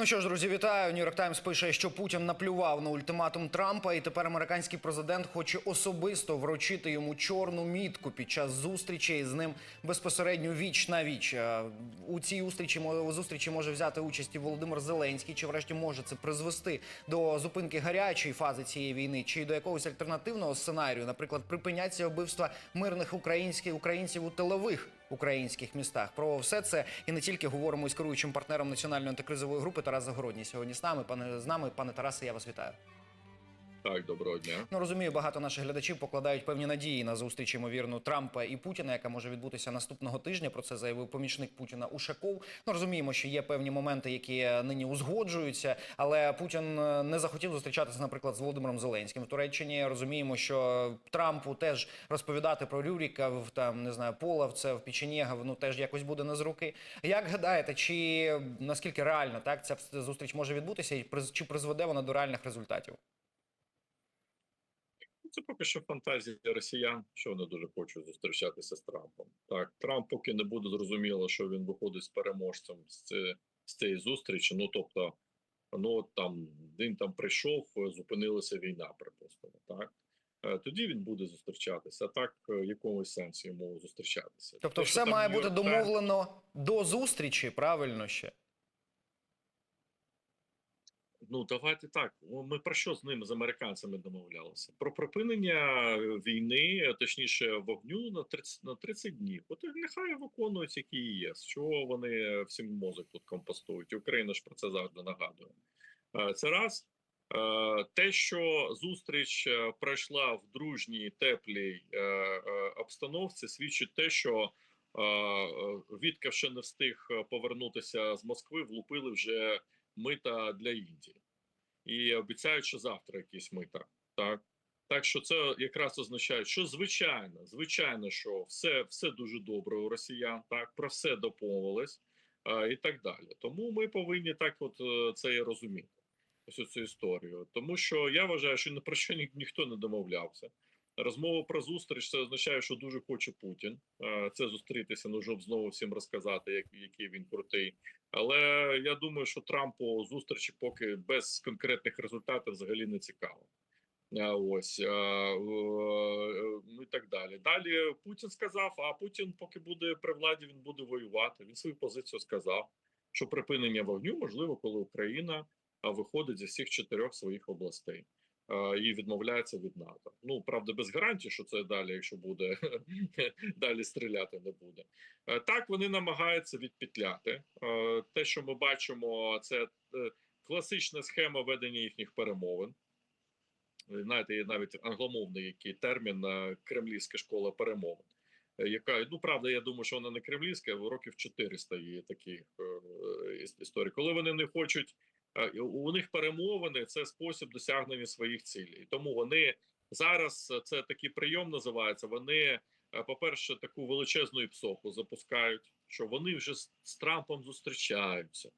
Ну що ж, друзі, вітаю. Нью-Йорк Таймс пише, що Путін наплював на ультиматум Трампа, і тепер американський президент хоче особисто вручити йому чорну мітку під час зустрічі з ним безпосередньо віч на віч. Е, У цій зустрічі зустрічі може взяти участь і Володимир Зеленський. Чи врешті може це призвести до зупинки гарячої фази цієї війни, чи до якогось альтернативного сценарію, наприклад, припиняться вбивства мирних українських українців у тилових українських містах. Про все це і не тільки говоримо із керуючим партнером національної антикризової групи Тарас Загородній сьогодні з нами. Пане з нами, пане Тарасе, я вас вітаю. Так, доброго дня. Ну розумію, багато наших глядачів покладають певні надії на зустріч ймовірно Трампа і Путіна, яка може відбутися наступного тижня. Про це заявив помічник Путіна Ушаков. Ну розуміємо, що є певні моменти, які нині узгоджуються, але Путін е, не захотів зустрічатися, наприклад, з Володимиром Зеленським в Туреччині. Розуміємо, що Трампу теж розповідати про Рюріка в там не знаю Полавця, в Печенєга, ну теж якось буде не з руки. Як гадаєте, чи наскільки реально так ця зустріч може відбутися, і чи призведе вона до реальних результатів? Це поки що фантазія росіян, що вони дуже хочуть зустрічатися з Трампом. Так, Трамп поки не буде зрозуміло, що він виходить з переможцем з, з цієї зустрічі. Ну тобто, ну там він там прийшов, е, зупинилася війна, припустимо. Так Е, тоді він буде зустрічатися. А так е, в якомусь сенсі йому зустрічатися. Тобто, Те, все має бути домовлено до зустрічі, правильно ще. Ну давайте так. Ми про що з ними з американцями домовлялися? Про припинення війни, точніше, вогню на 30, на 30 днів. От нехай виконують, які є. З чого вони всім мозок тут компостують? Україна ж про це завжди нагадує. Е, Це раз. Е, Те, що зустріч е, пройшла в дружній теплій е, е, обстановці, свідчить те, що е, е, ще не встиг повернутися з Москви, влупили вже мита для Індії. І обіцяють, що завтра якісь мита. Так так що це якраз означає, що звичайно, звичайно, що все все дуже добре у росіян, так про все домовились а, і так далі. Тому ми повинні так, от е, це і розуміти. Ось цю історію. Тому що я вважаю, що ні про що ні, ніхто не домовлявся. Розмова про зустріч це означає, що дуже хоче Путін. Е, Це зустрітися, ну щоб знову всім розказати, як, який він крутий. Але я думаю, що Трампу зустрічі поки без конкретних результатів взагалі не цікаво. Ось е, ну і так далі. Далі Путін сказав: а Путін, поки буде при владі, він буде воювати. Він свою позицію сказав, що припинення вогню можливо, коли Україна виходить зі всіх чотирьох своїх областей і відмовляється від НАТО. Ну правда, без гарантії, що це далі, якщо буде далі стріляти, не буде. Е, Так, вони намагаються відпетляти. Е, Те, що ми бачимо, це е, класична схема ведення їхніх перемовин. Знаєте, є навіть англомовний який термін е, кремлівська школа перемовин, е, яка ну правда, я думаю, що вона не кремлівська, років 400 є таких е, іс- Коли вони не хочуть, е, у них перемовини це спосіб досягнення своїх цілей. Тому вони зараз е, це такий прийом називається. Вони е, по-перше, таку величезну іпсоху запускають, що вони вже з, Трампом зустрічаються,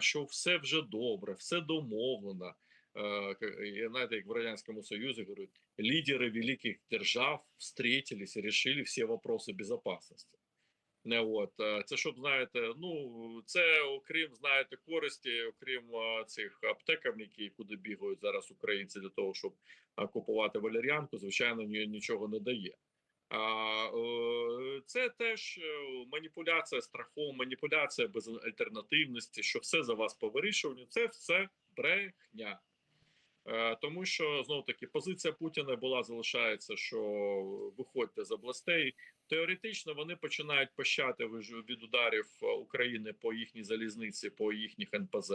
що все вже добре, все домовлено. Е, знаєте, як в Радянському Союзі говорять, лідери великих держав встретились і решили всі вопроси безопасности. Не от е, це щоб знаєте, ну це окрім знаєте користі, окрім е, цих аптекам, які куди бігають зараз українці для того, щоб е, купувати валеріанку, звичайно, ні- нічого не дає. А це теж маніпуляція страхом, маніпуляція без альтернативності, що все за вас по вирішуванню. Це все брехня. Тому що знов таки позиція Путіна була залишається, що виходьте з областей. Теоретично вони починають пощати від ударів е, України по їхній залізниці, по їхніх НПЗ.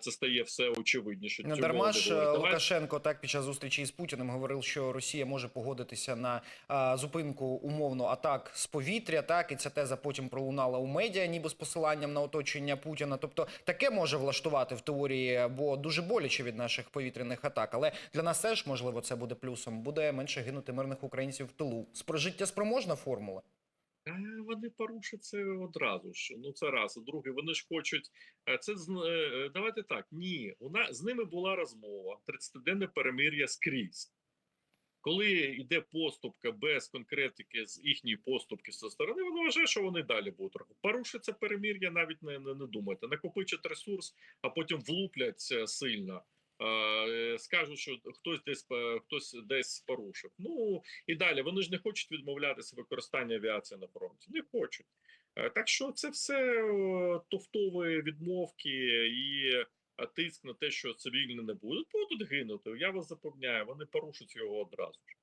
Це стає все очевидніше. Не дарма ж е, «Давайте Лукашенко так під час зустрічі із Путіним говорив, що Росія може погодитися на а, зупинку умовно атак з повітря. Так і ця теза потім пролунала у медіа, ніби з посиланням на оточення Путіна. Тобто таке може влаштувати в теорії, бо дуже боляче від наших повітряних атак. Але для нас теж можливо це буде плюсом. Буде менше гинути мирних українців в тилу. Спро- життєспроможна формула. Е, Вони порушать це одразу ж. Ну це раз. Друге, вони ж хочуть. е, Це е, давайте так. Ні, у нас з ними була розмова. 30-денне перемир'я скрізь. Коли йде поступка без конкретики з їхньої поступки зі сторони, вони вважають, що вони далі будуть рахувати. Порушиться перемір'я, навіть не, не, не думайте. Накопичать ресурс, а потім влупляться сильно. Е, Скажуть, що хтось десь хтось десь порушив. Ну і далі вони ж не хочуть відмовлятися використання авіації на фронті. Не хочуть. Е, Так що це все тофтові відмовки і е, тиск на те, що цивільні не будуть, будуть гинути. Я вас запевняю, вони порушать його одразу ж.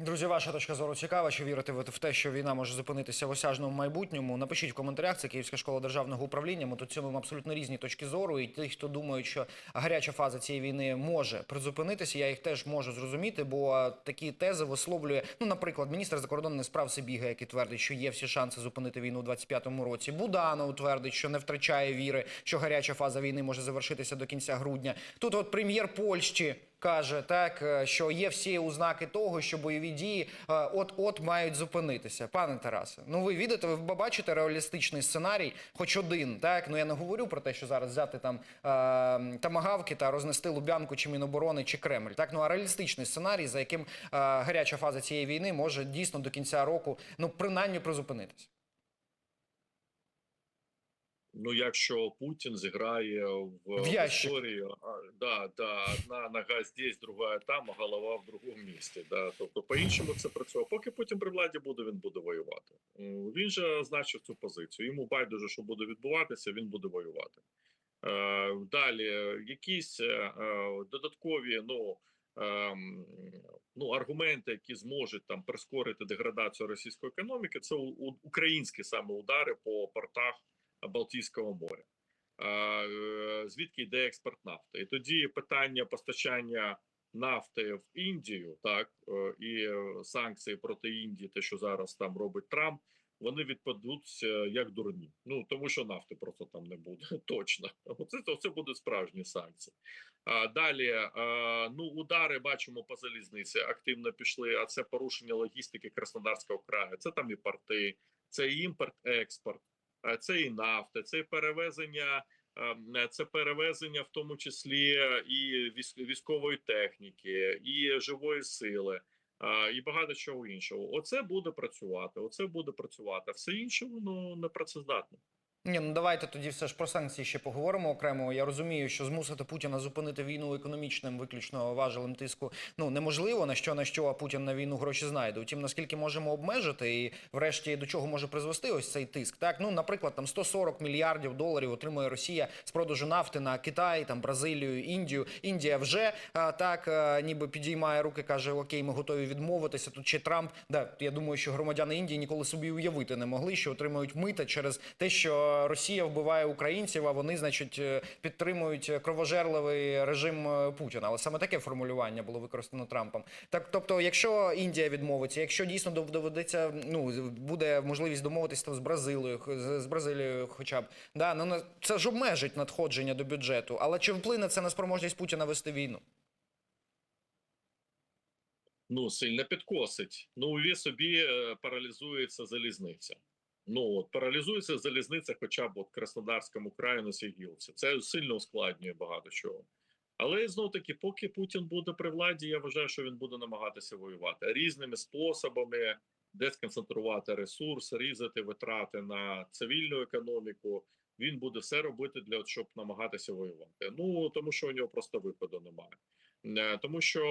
Друзі, ваша точка зору цікава. Чи вірите ви в те, що війна може зупинитися в осяжному майбутньому? Напишіть в коментарях. Це Київська школа державного управління. Ми тут цьому абсолютно різні точки зору. І ті, хто думають, що гаряча фаза цієї війни може призупинитися, я їх теж можу зрозуміти, бо такі тези висловлює. Ну, наприклад, міністр закордонних справ Сибіга, який твердить, що є всі шанси зупинити війну у 25-му році. Буданов твердить, що не втрачає віри, що гаряча фаза війни може завершитися до кінця грудня. Тут, от прем'єр Польщі каже так, е, що є всі ознаки того, що бойові дії от от мають зупинитися. Пане Тарасе, ну ви відите, ви бачите реалістичний сценарій, хоч один. Так ну я не говорю про те, що зараз взяти там е, тамагавки та рознести Лубянку чи Міноборони чи Кремль. Так ну а реалістичний сценарій, за яким е, гаряча фаза цієї війни може дійсно до кінця року, ну принаймні призупинитися. Ну, якщо Путін зіграє в, В історію, а, да, да, одна нога здесь, друга там, а голова в другому місці. Да. Тобто, по-іншому це працює. Поки Путін при владі буде, він буде воювати. Він же означив цю позицію. Йому байдуже, що буде відбуватися, він буде воювати. Е, далі, якісь е, е, додаткові, ну. ем, Ну, аргументи, які зможуть там прискорити деградацію російської економіки, це українські саме удари по портах Балтійського моря. Е, Звідки йде експорт нафти? І тоді питання постачання нафти в Індію, так е, і е, санкції проти Індії, те, що зараз там робить Трамп, вони відпадуть як дурні. Ну тому що нафти просто там не буде точно. Оце це будуть справжні санкції. А далі ну удари бачимо по залізниці активно пішли. А це порушення логістики Краснодарського краю. Це там і порти, це і імпорт, експорт. Е, це і нафта, це і перевезення, е, це перевезення, в тому числі е, і військ- військової техніки, і живої сили, і багато чого іншого. Оце буде працювати. Оце буде працювати. Все інше воно не працездатне. Ні, ну давайте тоді все ж про санкції ще поговоримо окремо. Я розумію, що змусити Путіна зупинити війну економічним, виключно важелем тиску ну неможливо. На що на що а Путін на війну гроші знайде. Утім, наскільки можемо обмежити, і врешті до чого може призвести ось цей тиск. Так, ну наприклад, там 140 мільярдів доларів отримує Росія з продажу нафти на Китай, там Бразилію, Індію. Індія вже а, так а, ніби підіймає руки, каже: Окей, ми готові відмовитися. Тут ще Трамп. Да, я думаю, що громадяни Індії ніколи собі уявити не могли, що отримують мита через те, що Росія вбиває українців, а вони, значить, е, підтримують кровожерливий режим е, Путіна. Але саме таке формулювання було використано Трампом. Так, тобто, якщо Індія відмовиться, якщо дійсно доведеться, ну буде можливість домовитися там з Бразилією, з, Бразилією, хоча б да, ну це ж обмежить надходження до бюджету. Але чи вплине це на спроможність Путіна вести війну? ну сильно підкосить. Ну уві собі е, паралізується залізниця. Ну от паралізується залізниця, хоча б от Краснодарському краї на цій гілці. Це сильно ускладнює багато чого. Але знов таки, поки Путін буде при владі, я вважаю, що він буде намагатися воювати різними способами, де сконцентрувати ресурси, різати витрати на цивільну економіку. Він буде все робити для щоб намагатися воювати. Ну тому що у нього просто виходу немає. Е, Тому що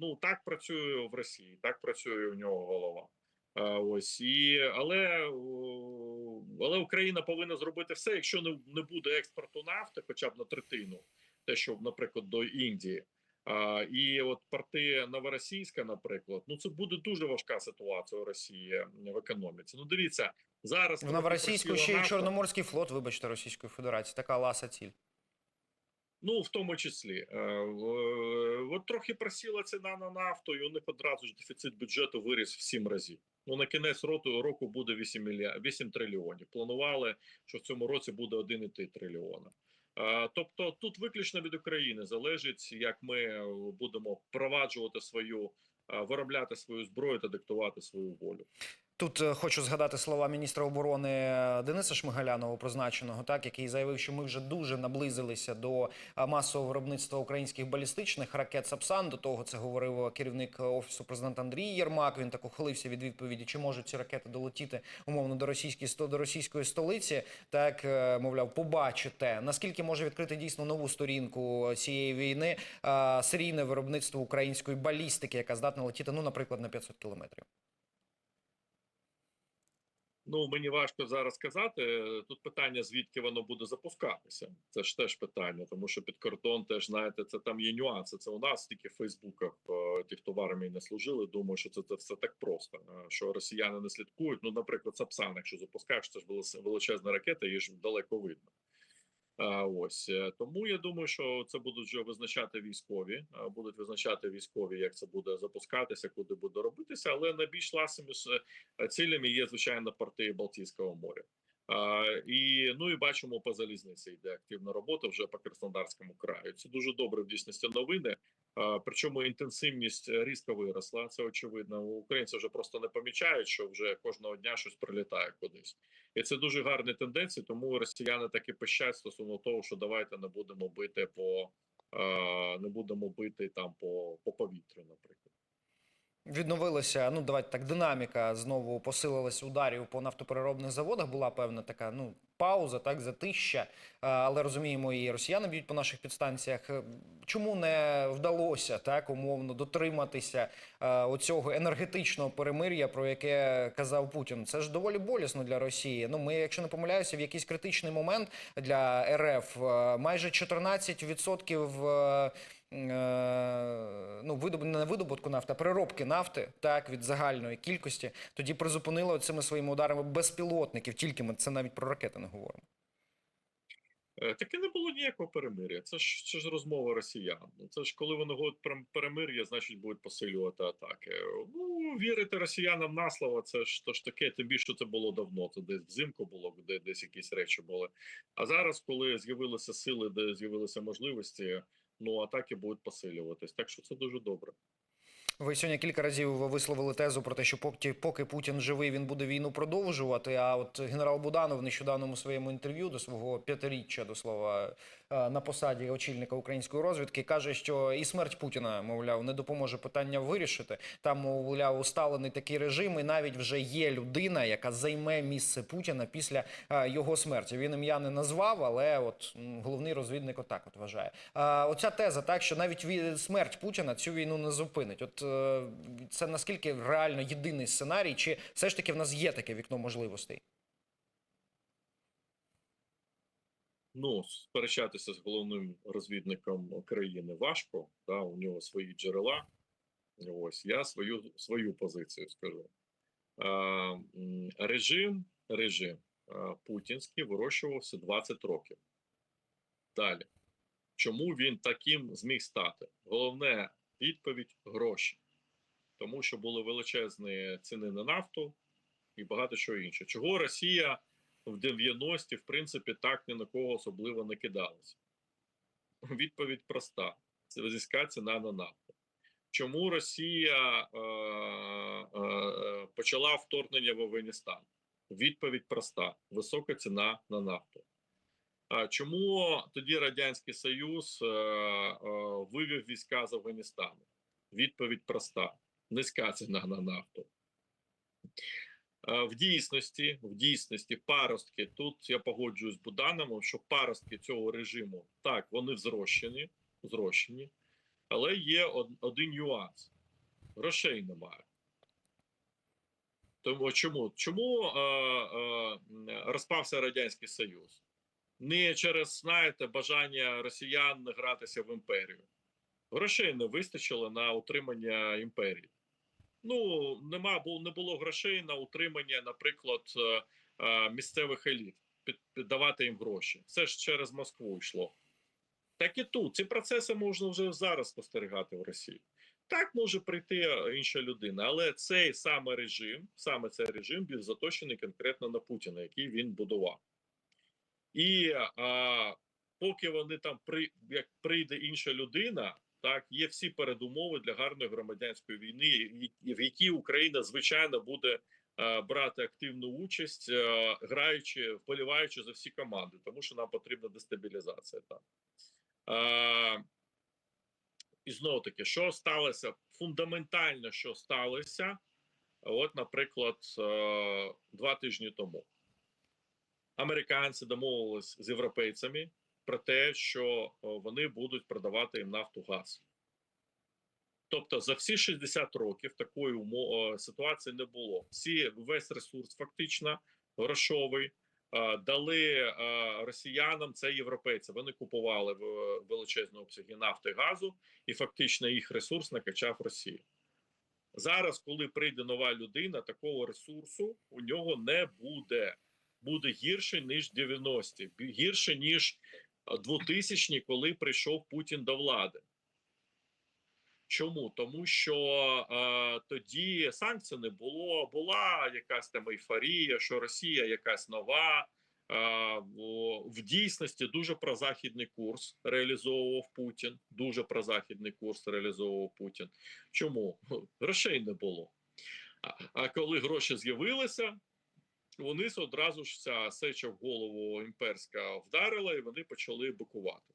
ну так працює в Росії, так працює у нього голова. Ось і але, але Україна повинна зробити все, якщо не, не буде експорту нафти, хоча б на третину, те, що, наприклад, до Індії. А, і от порти Новоросійська, наприклад, ну це буде дуже важка ситуація у Росії в економіці. Ну дивіться зараз В Новоросійську ще нафта. Чорноморський флот, вибачте, Російської Федерації. Така ласа ціль. Ну, в тому числі, Е, от трохи просіла ціна на нафту, і у них одразу ж дефіцит бюджету виріс в 7 разів. Ну на кінець року буде 8 мільярд 8 трильйонів. Планували, що в цьому році буде 1,3 трильйона. Тобто тут виключно від України залежить, як ми е, будемо впроваджувати свою, е, виробляти свою зброю та диктувати свою волю. Тут е, хочу згадати слова міністра оборони е, Дениса Шмигаля, новопризначеного, так який заявив, що ми вже дуже наблизилися до е, масового виробництва українських балістичних ракет Сапсан. До того це говорив керівник офісу президента Андрій Єрмак. Він так ухилився від відповіді, чи можуть ці ракети долетіти умовно до російської до російської столиці. Так мовляв, побачите наскільки може відкрити дійсно нову сторінку цієї війни серійне виробництво української балістики, яка здатна летіти, ну наприклад, на 500 кілометрів. Ну мені важко зараз сказати. Тут питання, звідки воно буде запускатися. Це ж теж питання, тому що під кордон теж знаєте, це там є нюанси. Це у нас тільки в Фейсбуках е, ті, хто в армії не служили. Думаю, що це, це все так просто. е, Що росіяни не слідкують. Ну, наприклад, Сапсан, якщо запускаєш, це ж величезна ракета, її ж далеко видно. А, ось е, тому я думаю, що це будуть вже визначати військові. Будуть визначати військові, як це буде запускатися, куди буде робитися. Але найбільш ласими е, цілями є звичайно порти Балтійського моря. А, і ну і бачимо по залізниці йде активна робота вже по Краснодарському краю. Це дуже добре в дійсності новини. А, причому інтенсивність е, різко виросла. Це очевидно. Українці вже просто не помічають, що вже кожного дня щось прилітає кудись. І це дуже гарні тенденції, тому росіяни таки пищать стосовно того, що давайте не будемо бити по е, не будемо бити там по, по повітрю, наприклад. Відновилася, ну давайте так, динаміка знову посилилась ударів по нафтопереробних заводах. Була певна така ну пауза, так затища. Але розуміємо, і росіяни б'ють по наших підстанціях. Е, Чому не вдалося так умовно дотриматися е, оцього енергетичного перемир'я, про яке казав Путін? Це ж доволі болісно для Росії. Ну ми, якщо не помиляюся, в якийсь критичний момент для РФ е, майже 14% е, е, ну, видоб... не видобутку нафти, а переробки нафти так, від загальної кількості, тоді призупинили цими своїми ударами безпілотників. Тільки ми це навіть про ракети не говоримо. Е, Таке не було ніякого перемир'я. Це ж це ж розмова росіян. Ну, Це ж коли вони говорять про перемир'я, значить будуть посилювати атаки. Ну вірити росіянам на слово, це ж то ж таке. Тим більше це було давно. Це десь взимку було, де десь якісь речі були. А зараз, коли з'явилися сили, де з'явилися можливості, ну атаки будуть посилюватись. Так що це дуже добре. Ви сьогодні кілька разів висловили тезу про те, що поки, поки Путін живий, він буде війну продовжувати. А от генерал Буданов нещодавному своєму інтерв'ю до свого п'ятиріччя, до слова, на посаді очільника української розвідки, каже, що і смерть Путіна, мовляв, не допоможе питання вирішити. Там, мовляв, усталений такий режим, і навіть вже є людина, яка займе місце Путіна після е, його смерті. Він ім'я не назвав, але от головний розвідник отак от вважає. А оця теза, так що навіть ві- смерть Путіна цю війну не зупинить. От е, це наскільки реально єдиний сценарій, чи все ж таки в нас є таке вікно можливостей? Ну, сперечатися з головним розвідником країни важко, да, у нього свої джерела. Ось я свою свою позицію скажу. А, режим, режим а, путінський вирощувався 20 років. Далі. Чому він таким зміг стати? Головне відповідь гроші. Тому що були величезні ціни на нафту і багато чого інше. Чого Росія в 90-ті, в принципі, так ні на кого особливо не кидалася. Відповідь проста: це висока ціна на нафту. Чому Росія е, е, почала вторгнення в Афганістан? Відповідь проста: висока ціна на нафту. Чому тоді Радянський Союз е, е, вивів війська з Афганістану? Відповідь проста: низька ціна на нафту. Е, В дійсності, в дійсності, паростки тут я погоджуюсь з Буданом, що паростки цього режиму так вони взрощені, зрощені, але є один нюанс: грошей немає. Тому чому? Чому е, е, розпався Радянський Союз? Не через, знаєте, бажання росіян гратися в імперію. Грошей не вистачило на утримання імперії. Ну, нема, бу- не було грошей на утримання, наприклад, е, е, місцевих еліт, піддавати їм гроші. Це ж через Москву йшло. Так і тут ці процеси можна вже зараз спостерігати в Росії. Так може прийти е, інша людина, але цей саме режим, саме цей режим був заточений конкретно на Путіна, який він будував. І а, поки вони там при як прийде інша людина, так є всі передумови для гарної громадянської війни, в якій Україна звичайно буде е, брати активну участь, е, граючи, вболіваючи за всі команди, тому що нам потрібна дестабілізація там. Е, і знову таки, що сталося? Фундаментально, що сталося, от, наприклад, два тижні тому. Американці домовились з європейцями про те, що вони будуть продавати їм нафту газ. Тобто за всі 60 років такої умо- о, ситуації не було. Всі весь ресурс, фактично грошовий, е, дали е, росіянам це європейці. Вони купували в величезні обсяги нафти газу, і фактично їх ресурс накачав Росію. Зараз, коли прийде нова людина, такого ресурсу у нього не буде. Буде гірше ніж 90-ті, гірше ніж 2000-ні, коли прийшов Путін до влади. Чому? Тому що е, тоді санкцій не було, була якась там ейфорія, що Росія якась нова. Е, в- дійсності дуже прозахідний курс реалізовував Путін. Дуже прозахідний курс реалізовував Путін. Чому? Грошей не було. А коли гроші з'явилися, вони одразу ж ця сеча в голову імперська вдарила, і вони почали бикувати.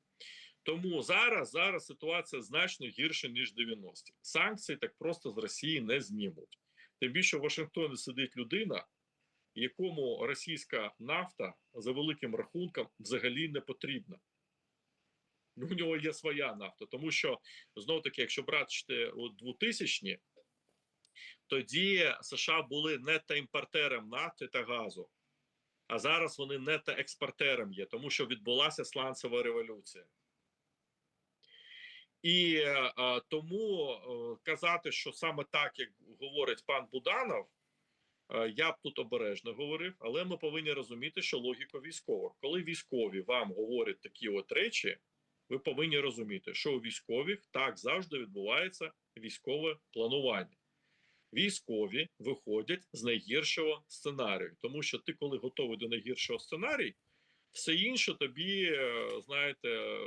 Тому зараз зараз ситуація значно гірша ніж 90-ті. Санкції так просто з Росії не знімуть. Тим більше в Вашингтоні сидить людина, якому російська нафта за великим рахунком взагалі не потрібна. У нього є своя нафта, тому що знов таки, якщо брати 2000-ні, тоді США були нетоімпортером нафти та газу, а зараз вони нетоекспортером є, тому що відбулася сланцева революція. І е, тому е, казати, що саме так, як говорить пан Буданов, е, я б тут обережно говорив, але ми повинні розуміти, що логіка військова. Коли військові вам говорять такі от речі, ви повинні розуміти, що у військових так завжди відбувається військове планування. Військові виходять з найгіршого сценарію, тому що ти, коли готовий до найгіршого сценарію, все інше тобі, е, знаєте, е,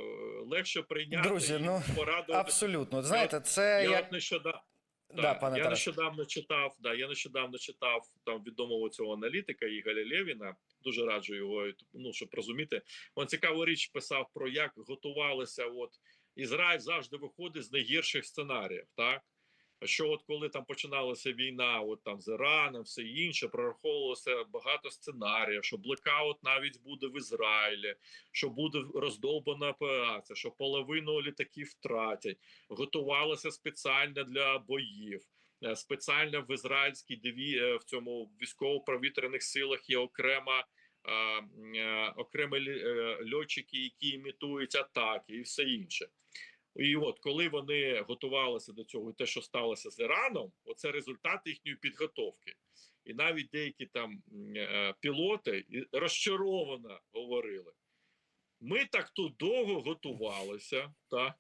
легше прийняти Друзі, ну, порадувати. Абсолютно. Знаєте, це я як нещодавно, да, пане я Тарас. нещодавно читав. Да, я нещодавно читав там відомого цього аналітика Ігоря Лєвіна. Дуже раджу його, ну щоб розуміти. Він цікаву річ писав про як готувалися. От Ізраїль завжди виходить з найгірших сценаріїв, так. Що от коли там починалася війна, от там з Іраном, все інше, прораховувалося багато сценаріїв, що блекаут навіть буде в Ізраїлі, що буде роздовбана операція, що половину літаків втратять, готувалося спеціально для боїв. Е, Спеціально в ізраїльській диві е, в цьому військово-повітряних силах є окрема. е, Окремі льотчики, які імітують атаки, і все інше. І от коли вони готувалися до цього, і те, що сталося з Іраном, оце результат їхньої підготовки. І навіть деякі там е, пілоти розчаровано говорили: ми так тут довго готувалися, та,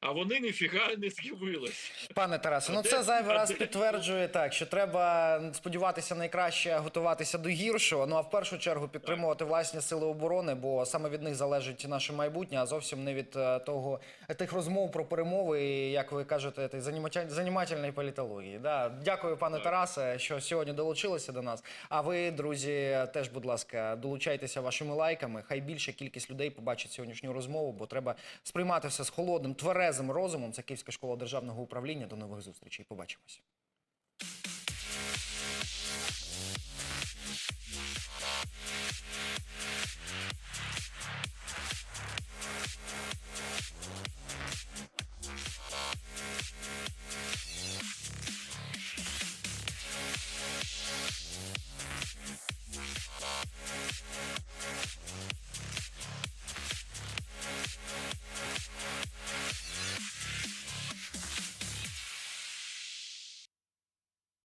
а вони ніфіга не з'явилися. Пане Тарасе, ну це зайвий раз підтверджує так, що треба сподіватися найкраще, готуватися до гіршого. Ну а в першу чергу підтримувати власні сили оборони, бо саме від них залежить наше майбутнє, а зовсім не від е, того тих розмов про перемови, і, як ви кажете, заніматель- занімательної політології. Да. Дякую, пане Так. Тарасе, що сьогодні долучилися до нас. А ви, друзі, теж, будь ласка, долучайтеся вашими лайками. Хай більша кількість людей побачить сьогоднішню розмову, бо треба сприймати все з холодним, тверезим розумом. Це Київська школа державного управління. До нових зустрічей. Побачимось.